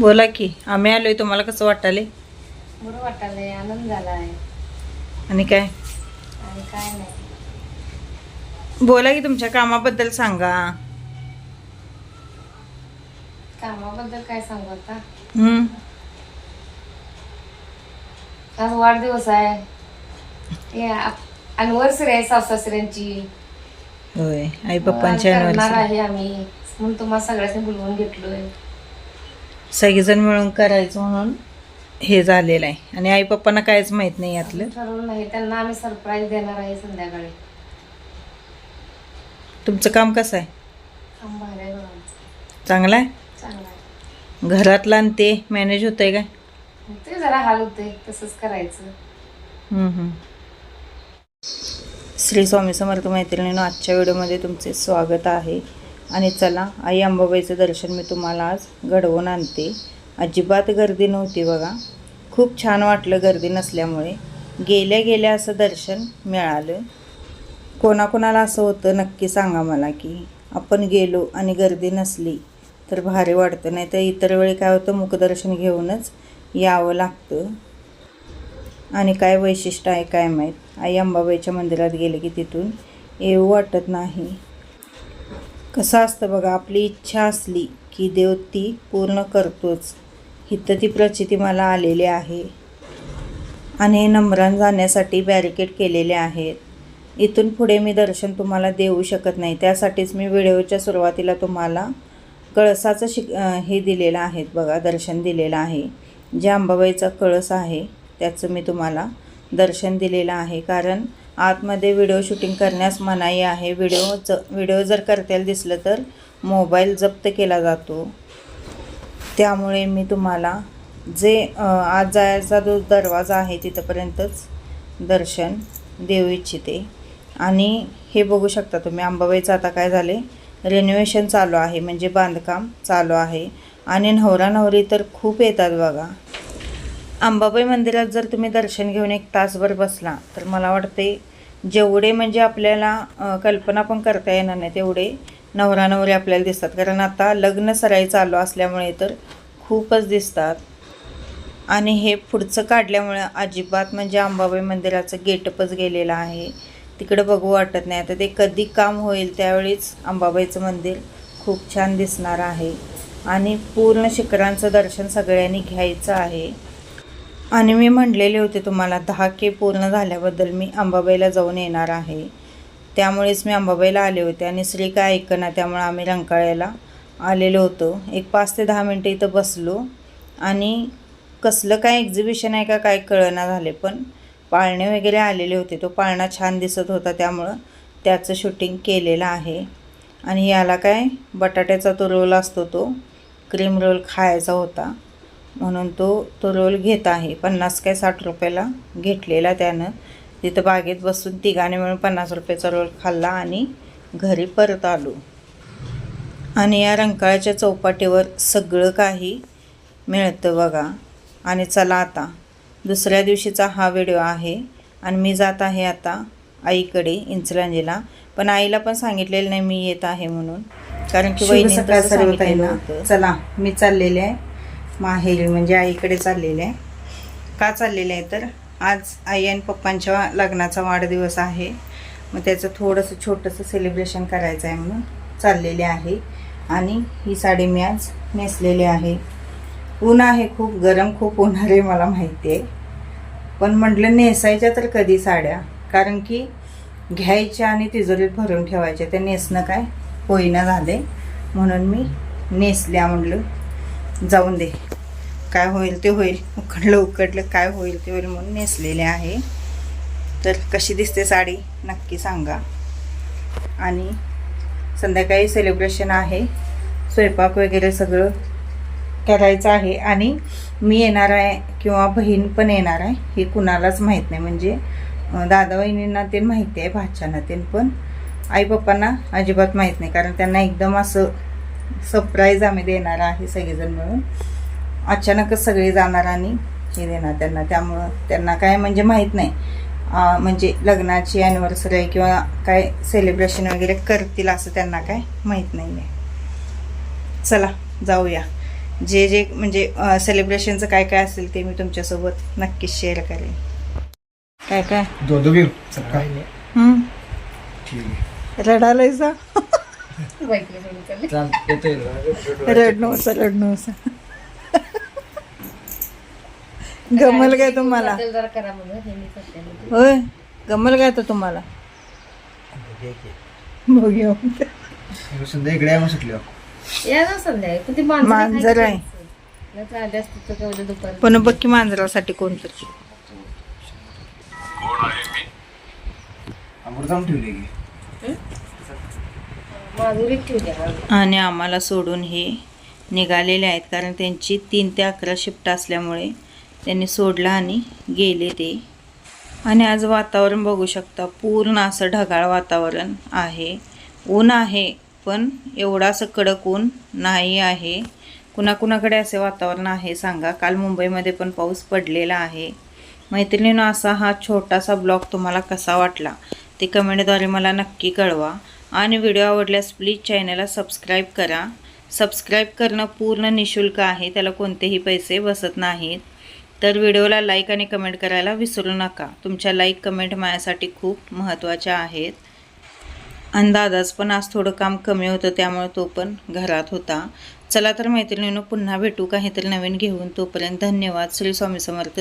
बोला की आम्ही आलोय तुम्हाला कसं वाटाले बरं वाटायलंय आनंद झालाय आणि काय? आणि काय नाही. बोला की तुमच्या कामाबद्दल सांगा. कामाबद्दल काय सांगू आता? हम्म. आज वाढदिवस आहे. अनिव्हर्सरी आहे सासऱ्यांची होय आई पप्पांच्या करणार anniversary. आहे आम्ही. म्हणून तुम्हाला सगळ्यांनी बोलवून घेतलोय. सगळेजण मिळून करायचं म्हणून हे झालेलं आहे. आणि आई पप्पांना काहीच माहीत नाही यातलं. ठरवलं नाही त्यांना आम्ही सरप्राईज देणार आहे संध्याकाळी. तुमचं काम कसं आहे? काम भारी आहे बघा आमचं. चांगलं आहे? चांगलं आहे. घरातलं आणि ते मॅनेज होतंय काय? ते जरा हाल होते तसंच करायचं. हम्म, हम्म. श्री स्वामी समर्थ मैत्रिणीनं आजच्या व्हिडिओमध्ये तुमचे स्वागत आहे. आणि चला आई अंबाबाईचं दर्शन मी तुम्हाला आज घडवून आणते. अजिबात गर्दी नव्हती बघा. खूप छान वाटलं गर्दी नसल्यामुळे. गेल्या गेल्या असं दर्शन मिळालं. कोणाकोणाला असं होतं नक्की सांगा मला की आपण गेलो आणि गर्दी नसली तर भारी वाटतं. नाही तर इतर वेळी काय होतं मुखदर्शन घेऊनच यावं लागतं. आणि काय वैशिष्ट्य आहे काय माहीत? आई अंबाबाईच्या मंदिरात गेले की तिथून येऊ वाटत नाही. कसं असतं बघा आपली इच्छा असली की देव ती पूर्ण करतोच. इथं ती प्रचिती मला आलेली आहे. आणि नंबरान जाण्यासाठी बॅरिकेड केलेले आहेत. इथून पुढे मी दर्शन तुम्हाला देऊ शकत नाही. त्यासाठीच मी व्हिडिओच्या सुरुवातीला तुम्हाला कळसाचं शिक हे दिलेलं आहे बघा दर्शन दिलेलं आहे. जे अंबाबाईचा कळस आहे त्याचं मी तुम्हाला दर्शन दिलेलं आहे. कारण आतमध्ये व्हिडिओ शूटिंग करण्यास मनाई आहे. व्हिडिओ ज व्हिडिओ जर करताना दिसलं तर मोबाईल जप्त केला जातो. त्यामुळे मी तुम्हाला जे आज जायचा जो दरवाजा आहे तिथंपर्यंतच दर्शन देऊ इच्छिते. आणि हे बघू शकता तुम्ही अंबाबाईचं आता काय झाले? रेनोव्हेशन चालू आहे म्हणजे बांधकाम चालू आहे. आणि नवरा नवरी तर खूप येतात बघा. अंबाबाई मंदिरात जर तुम्ही दर्शन घेऊन एक तासभर बसला तर मला वाटते जेवढे म्हणजे आपल्याला कल्पना पण करता येणार नाही तेवढे नवरा नवरे आपल्याला दिसतात. कारण आता लग्न सराई चालू असल्यामुळे तर खूपच दिसतात. आणि हे पुढचं काढल्यामुळे अजिबात म्हणजे अंबाबाई मंदिराचं गेटअपच गेलेलं आहे. तिकडं बघू वाटत नाही. आता ते कधी काम होईल त्यावेळीच अंबाबाईचं मंदिर खूप छान दिसणार आहे. आणि पूर्ण शिखरांचं दर्शन सगळ्यांनी घ्यायचं आहे. आणि मी म्हणलेले होते तुम्हाला दहा के पूर्ण झाल्याबद्दल मी अंबाबाईला जाऊन येणार आहे. त्यामुळेच मी अंबाबाईला आले होते आणि श्री काय ऐकना त्यामुळे आम्ही रंकाळ्याला आलेलो होतो. एक पाच ते दहा मिनटं इथं बसलो आणि कसलं काय एक्झिबिशन आहे का काय कळना झाले पण पाळणे वगैरे आलेले होते. तो पाळणा छान दिसत होता त्यामुळं त्याचं शूटिंग केलेलं आहे. आणि याला काय बटाट्याचा तो रोल असतो तो क्रीम रोल खायचा होता. म्हणून तो तो रोल घेत आहे. पन्नास काय साठ रुपयाला घेतलेला त्यानं. तिथं बागेत बसून तिघाने मिळून पन्नास रुपयाचा रोल खाल्ला आणि घरी परत आलो. आणि या रंकाळ्याच्या चौपाटीवर सगळं काही मिळतं बघा. आणि चला आता. दुसऱ्या दिवशीचा हा व्हिडिओ आहे. आणि मी जात आहे आता आईकडे इंचलंजीला पण आईला पण सांगितलेलं नाही मी येत आहे म्हणून. कारण की वहिनी. चला मी चाललेले आहे. माहेरी म्हणजे आईकडे चाललेले आहे. का चाललेले आहे तर आज आई आणि पप्पांच्या लग्नाचा वाढदिवस आहे. मग त्याचं थोडंसं छोटंसं सेलिब्रेशन करायचं आहे म्हणून चाललेले आहे. आणि ही साडी मी आज नेसलेली आहे. ऊन आहे खूप गरम खूप होणार आहे मला माहिती आहे. पण म्हटलं नेसायच्या तर कधी साड्या? कारण की घ्यायच्या आणि तिजोरीत भरून ठेवायच्या ते नेसणं काय होईना झाले म्हणून मी नेसल्या म्हटलं जाऊन दे. काय होईल ते होईल. उकडलं उकडलं काय होईल ते होईल म्हणून नेसलेले आहे. तर कशी दिसते साडी? नक्की सांगा. आणि संध्याकाळी सेलिब्रेशन आहे. स्वयंपाक वगैरे सगळं करायचं आहे. आणि मी येणार आहे किंवा बहीण पण येणार आहे. हे कुणालाच माहीत नाही. म्हणजे दादा बहिणींना ते माहिती आहे भाच्याना ते पण. आई पप्पांना अजिबात माहीत नाही. कारण त्यांना एकदम असं सरप्राईज आम्ही देणार आहे सगळेजण मिळून. अचानकच सगळे जाणार आणि हे देणार त्यांना. त्यामुळं त्यांना काय म्हणजे माहीत नाही. म्हणजे लग्नाची ॲनिव्हर्सरी किंवा काय सेलिब्रेशन वगैरे करतील असं त्यांना काय माहीत नाही आहे चला जाऊया. जे जे म्हणजे सेलिब्रेशनचं काय काय असेल ते मी तुमच्यासोबत नक्कीच शेअर करेन. काय काय? दोन दोन घेऊ सकाळी हम्म, ठीक आहे रडायलायचा बाईकला सोडून चालले. चाल येतोय रड नवसा रड नवसा गमल काय तुम्हाला? हे. होय? गमल काय तर तुम्हाला? बघूया संध्या इकडे आहे मग सुटली या ना संध्याकाळी पण ती मांजर मांजर आहे. दुपारी. पण बघ की मांजरासाठी कोणतरी. अमृताम ठेवली की. आणि आम्हाला सोडून हे निघालेले आहेत. कारण त्यांची तीन ते अकरा शिफ्ट असल्यामुळे त्यांनी सोडलं आणि गेले ते. आणि आज वातावरण बघू शकता पूर्ण असं ढगाळ वातावरण आहे. ऊन आहे पण एवढा असं कडक ऊन नाही आहे. कुणाकुणाकडे असे वातावरण आहे सांगा. काल मुंबईमध्ये पण पाऊस पडलेला आहे. मैत्रिणीनं असा हा छोटासा ब्लॉग तुम्हाला कसा वाटला ते कमेंटद्वारे मला नक्की कळवा. आणि व्हिडिओ आवडल्यास प्लीज चॅनलला सबस्क्राईब करा. सबस्क्राईब करणं पूर्ण निशुल्क आहे त्याला कोणतेही पैसे बसत नाहीत. तर व्हिडिओला लाईक आणि कमेंट करायला विसरू नका. तुमच्या लाईक कमेंट माझ्यासाठी खूप महत्त्वाच्या आहेत. आणि पण आज थोडं काम कमी होतं त्यामुळे तो पण घरात होता. चला तर मैत्रिणीनं पुन्हा भेटू काहीतरी नवीन घेऊन. तोपर्यंत धन्यवाद. श्री स्वामी समर्थ.